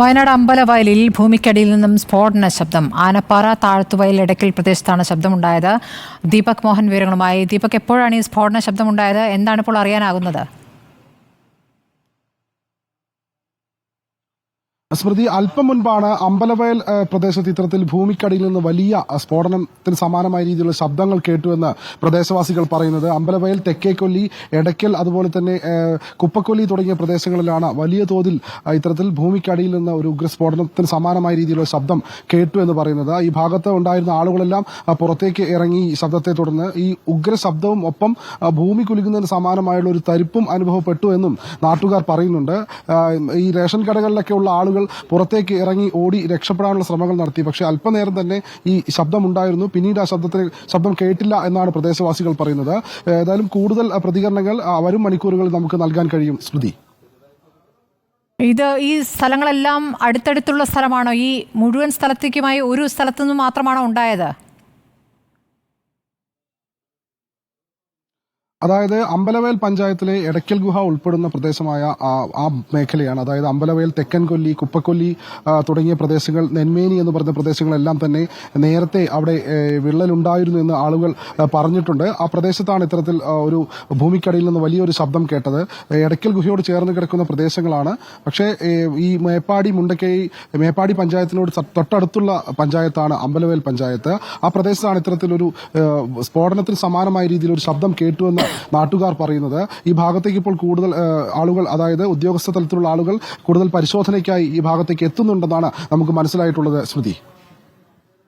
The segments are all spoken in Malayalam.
വയനാട് അമ്പലവയലിൽ ഭൂമിക്കടിയിൽ നിന്നും സ്ഫോടന ശബ്ദം. ആനപ്പാറ താഴ്ത്തുവയൽ ഇടയ്ക്കൽ പ്രദേശത്താണ് ശബ്ദമുണ്ടായത്. ദീപക് മോഹൻ വിവരങ്ങളുമായി. ദീപക് എപ്പോഴാണ് ഈ സ്ഫോടന ശബ്ദമുണ്ടായത്? എന്താണ് ഇപ്പോൾ അറിയാനാകുന്നത്? സ്മൃതി അല്പം മുൻപാണ് അമ്പലവയൽ പ്രദേശത്ത് ഇത്തരത്തിൽ ഭൂമിക്കടിയിൽ നിന്ന് വലിയ സ്ഫോടനത്തിന് സമാനമായ രീതിയിലുള്ള ശബ്ദങ്ങൾ കേട്ടുവെന്ന് പ്രദേശവാസികൾ പറയുന്നത്. അമ്പലവയൽ തെക്കേക്കൊല്ലി എടയ്ക്കൽ അതുപോലെ തന്നെ കുപ്പക്കൊല്ലി തുടങ്ങിയ പ്രദേശങ്ങളിലാണ് വലിയ തോതിൽ ഇത്തരത്തിൽ ഭൂമിക്കടിയിൽ നിന്ന് ഒരു ഉഗ്രസ്ഫോടനത്തിന് സമാനമായ രീതിയിലുള്ള ശബ്ദം കേട്ടു എന്ന് പറയുന്നത്. ഈ ഭാഗത്ത് ഉണ്ടായിരുന്ന ആളുകളെല്ലാം പുറത്തേക്ക് ഇറങ്ങി ശബ്ദത്തെ തുടർന്ന് ഈ ഉഗ്ര ശബ്ദവും ഒപ്പം ഭൂമി കുലുങ്ങുന്നതിന് സമാനമായുള്ള ഒരു തരിപ്പും അനുഭവപ്പെട്ടു എന്നും നാട്ടുകാർ പറയുന്നുണ്ട്. ഈ റേഷൻ കടകളിലൊക്കെ ഉള്ള ആളുകൾ പുറത്തേക്ക് ഇറങ്ങി ഓടി രക്ഷപ്പെടാനുള്ള ശ്രമങ്ങൾ നടത്തി. പക്ഷേ അല്പനേരം തന്നെ ഈ ശബ്ദമുണ്ടായിരുന്നു. പിന്നീട് ആ ശബ്ദത്തിന് ശബ്ദം കേട്ടില്ല എന്നാണ് പ്രദേശവാസികൾ പറയുന്നത്. ഏതായാലും കൂടുതൽ പ്രതികരണങ്ങൾ വരും മണിക്കൂറുകളിൽ നമുക്ക് നൽകാൻ കഴിയും. സ്മൃതി ഇത് ഈ സ്ഥലങ്ങളെല്ലാം അടുത്തടുത്തുള്ള സ്ഥലമാണോ? ഈ മുഴുവൻ സ്ഥലത്തേക്കുമായി ഒരു സ്ഥലത്തു മാത്രമാണോ ഉണ്ടായത്? അതായത് അമ്പലവയൽ പഞ്ചായത്തിലെ എടയ്ക്കൽ ഗുഹ ഉൾപ്പെടുന്ന പ്രദേശമായ ആ മേഖലയാണ്. അതായത് അമ്പലവയൽ തെക്കൻ കൊല്ലി കുപ്പക്കൊല്ലി തുടങ്ങിയ പ്രദേശങ്ങൾ നെന്മേനി എന്ന് പറഞ്ഞ പ്രദേശങ്ങളെല്ലാം തന്നെ നേരത്തെ അവിടെ വിള്ളലുണ്ടായിരുന്നു എന്ന് ആളുകൾ പറഞ്ഞിട്ടുണ്ട്. ആ പ്രദേശത്താണ് ഇത്തരത്തിൽ ഒരു ഭൂമിക്കടിയിൽ നിന്ന് വലിയൊരു ശബ്ദം കേട്ടത്. എടയ്ക്കൽ ഗുഹയോട് ചേർന്ന് കിടക്കുന്ന പ്രദേശങ്ങളാണ്. പക്ഷേ ഈ മേപ്പാടി മുണ്ടക്കൈ മേപ്പാടി പഞ്ചായത്തിനോട് തൊട്ടടുത്തുള്ള പഞ്ചായത്താണ് അമ്പലവയൽ പഞ്ചായത്ത്. ആ പ്രദേശത്താണ് ഇത്തരത്തിലൊരു സ്ഫോടനത്തിന് സമാനമായ രീതിയിൽ ഒരു ശബ്ദം കേട്ടുവെന്ന് നാട്ടുകാർ പറയുന്നത്. ഈ ഭാഗത്തേക്ക് ഇപ്പോൾ കൂടുതൽ ആളുകൾ അതായത് ഉദ്യോഗസ്ഥ തലത്തിലുള്ള ആളുകൾ കൂടുതൽ പരിശോധനയ്ക്കായി ഈ ഭാഗത്തേക്ക് എത്തുന്നുണ്ടെന്നാണ് നമുക്ക് മനസ്സിലായിട്ടുള്ളത് സ്മൃതി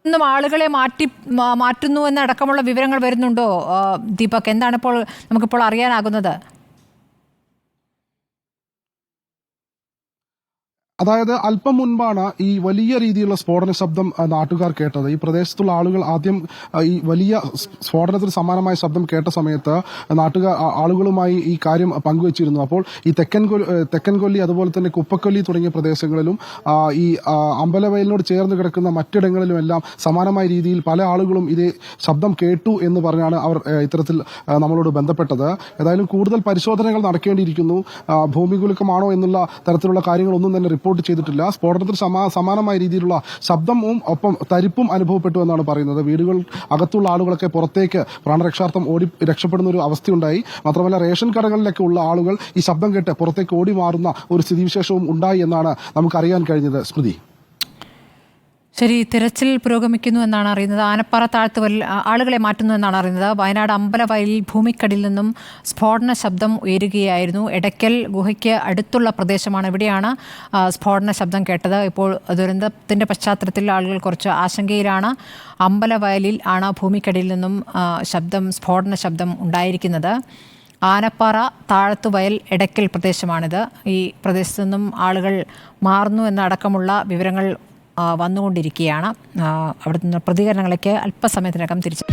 ഇന്നും ആളുകളെ മാറ്റി മാറ്റുന്നു എന്നടക്കമുള്ള വിവരങ്ങൾ വരുന്നുണ്ടോ ദീപക്? എന്താണ് ഇപ്പോൾ നമുക്കിപ്പോൾ അറിയാനാകുന്നത്? അതായത് അല്പം മുൻപാണ് ഈ വലിയ രീതിയിലുള്ള സ്ഫോടന ശബ്ദം നാട്ടുകാർ കേട്ടത്. ഈ പ്രദേശത്തുള്ള ആളുകൾ ആദ്യം ഈ വലിയ സ്ഫോടനത്തിന് സമാനമായ ശബ്ദം കേട്ട സമയത്ത് നാട്ടുകാർ ആളുകളുമായി ഈ കാര്യം പങ്കുവച്ചിരുന്നു. അപ്പോൾ ഈ തെക്കൻ തെക്കൻ കൊല്ലി അതുപോലെ തന്നെ കുപ്പക്കൊല്ലി തുടങ്ങിയ പ്രദേശങ്ങളിലും ഈ അമ്പലവയലിനോട് ചേർന്ന് കിടക്കുന്ന മറ്റിടങ്ങളിലും എല്ലാം സമാനമായ രീതിയിൽ പല ആളുകളും ഇതേ ശബ്ദം കേട്ടു എന്ന് പറഞ്ഞാണ് അവർ ഇത്തരത്തിൽ നമ്മളോട് ബന്ധപ്പെട്ടത്. ഏതായാലും കൂടുതൽ പരിശോധനകൾ നടക്കേണ്ടിയിരിക്കുന്നു. ഭൂമികുലുക്കമാണോ എന്നുള്ള തരത്തിലുള്ള കാര്യങ്ങളൊന്നും തന്നെ റിപ്പോർട്ട് ചെയ്തിട്ടില്ല. സ്ഫോടനത്തിന് സമാ സമാനമായ രീതിയിലുള്ള ശബ്ദവും ഒപ്പം തരിപ്പും അനുഭവപ്പെട്ടു എന്നാണ് പറയുന്നത്. വീടുകൾ അകത്തുള്ള ആളുകളൊക്കെ പുറത്തേക്ക് പ്രാണരക്ഷാർത്ഥം ഓടി രക്ഷപ്പെടുന്ന ഒരു അവസ്ഥയുണ്ടായി. മാത്രമല്ല റേഷൻ കടകളിലൊക്കെ ഉള്ള ആളുകൾ ഈ ശബ്ദം കേട്ട് പുറത്തേക്ക് ഓടി മാറുന്ന ഒരു സ്ഥിതിവിശേഷവും ഉണ്ടായി എന്നാണ് നമുക്കറിയാൻ കഴിഞ്ഞത്. സ്മൃതി. ശരി തിരച്ചിൽ പുരോഗമിക്കുന്നു എന്നാണ് അറിയുന്നത്. ആനപ്പാറ താഴ്ത്തുവരിൽ ആളുകളെ മാറ്റുന്നു എന്നാണ് അറിയുന്നത്. വയനാട് അമ്പലവയലിൽ ഭൂമിക്കടിയിൽ നിന്നും സ്ഫോടന ശബ്ദം ഉയരുകയായിരുന്നു. എടയ്ക്കൽ ഗുഹയ്ക്ക് അടുത്തുള്ള പ്രദേശമാണ് ഇവിടെയാണ് സ്ഫോടന ശബ്ദം കേട്ടത്. ഇപ്പോൾ ദുരന്തത്തിന്റെ പശ്ചാത്തലത്തിൽ ആളുകൾ കുറച്ച് ആശങ്കയിലാണ്. അമ്പലവയലിൽ ആണ് ഭൂമിക്കടിയിൽ നിന്നും ശബ്ദം സ്ഫോടന ശബ്ദം ഉണ്ടായിരിക്കുന്നത്. ആനപ്പാറ താഴത്തുവയൽ എടയ്ക്കൽ പ്രദേശമാണിത്. ഈ പ്രദേശത്തു നിന്നും ആളുകൾ മാറുന്നു എന്നടക്കമുള്ള വിവരങ്ങൾ വന്നുകൊണ്ടിരിക്കുകയാണ്. അവിടുത്തെ പ്രതികരണങ്ങളൊക്കെ അല്പസമയത്തിനകം തിരിച്ചു